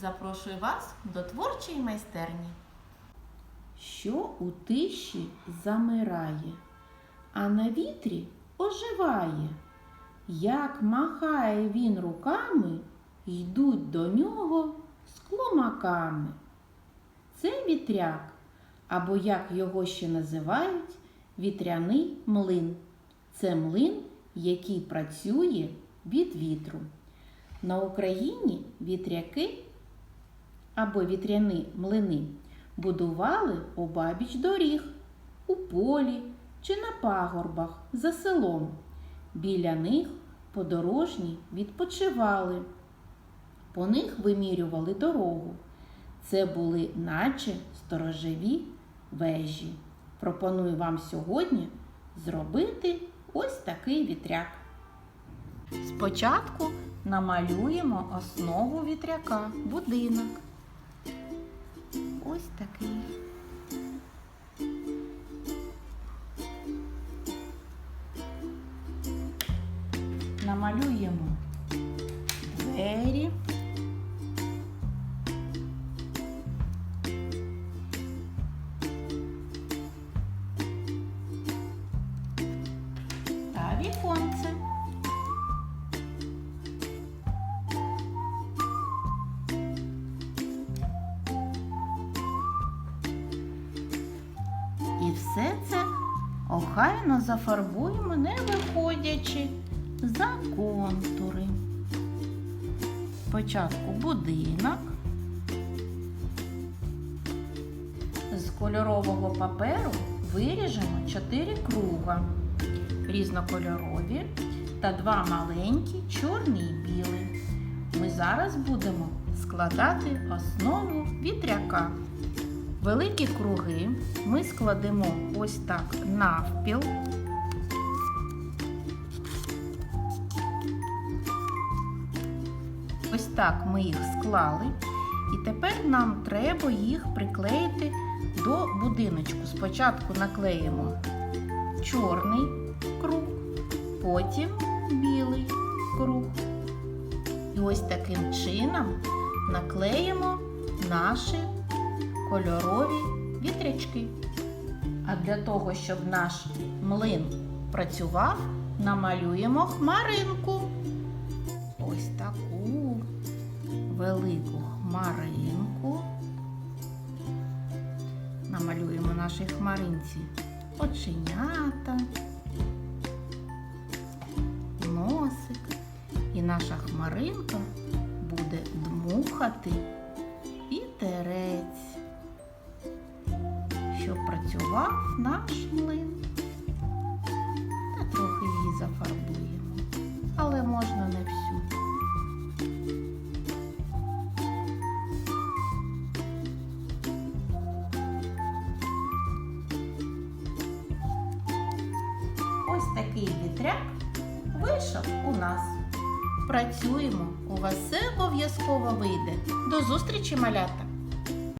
запрошую вас до творчої майстерні. що у тиші замирає, а на вітрі оживає. Як махає він руками, йдуть до нього з кломаками. Це вітряк, або як його ще називають, вітряний млин. Це млин, який працює від вітру. На Україні вітряки або вітряні млини будували обабіч доріг, у полі чи на пагорбах за селом. Біля них подорожні відпочивали. По них вимірювали дорогу. Це були наче сторожові вежі. Пропоную вам сьогодні зробити ось такий вітряк. Спочатку намалюємо основу вітряка, будинок. Ось такий. Намалюємо все це охайно зафарбуємо, не виходячи за контури. Спочатку будинок. З кольорового паперу виріжемо 4 круга різнокольорові та два маленькі чорний і білий. Ми зараз будемо складати основу вітряка. Великі круги ми складемо ось так навпіл. Ось так ми їх склали. І тепер нам треба їх приклеїти до будиночку. Спочатку наклеїмо чорний круг, потім білий круг. І ось таким чином наклеїмо наші кольорові вітрячки. А для того, щоб наш млин працював, намалюємо хмаринку. Ось таку велику хмаринку. Намалюємо нашій хмаринці оченята, носик. І наша хмаринка буде дмухати вітерець, щоб працював наш млин. Та трохи її зафарбуємо, але можна не всю. Ось такий вітряк вийшов у нас. Працюємо, у вас все обов'язково вийде. До зустрічі, малята!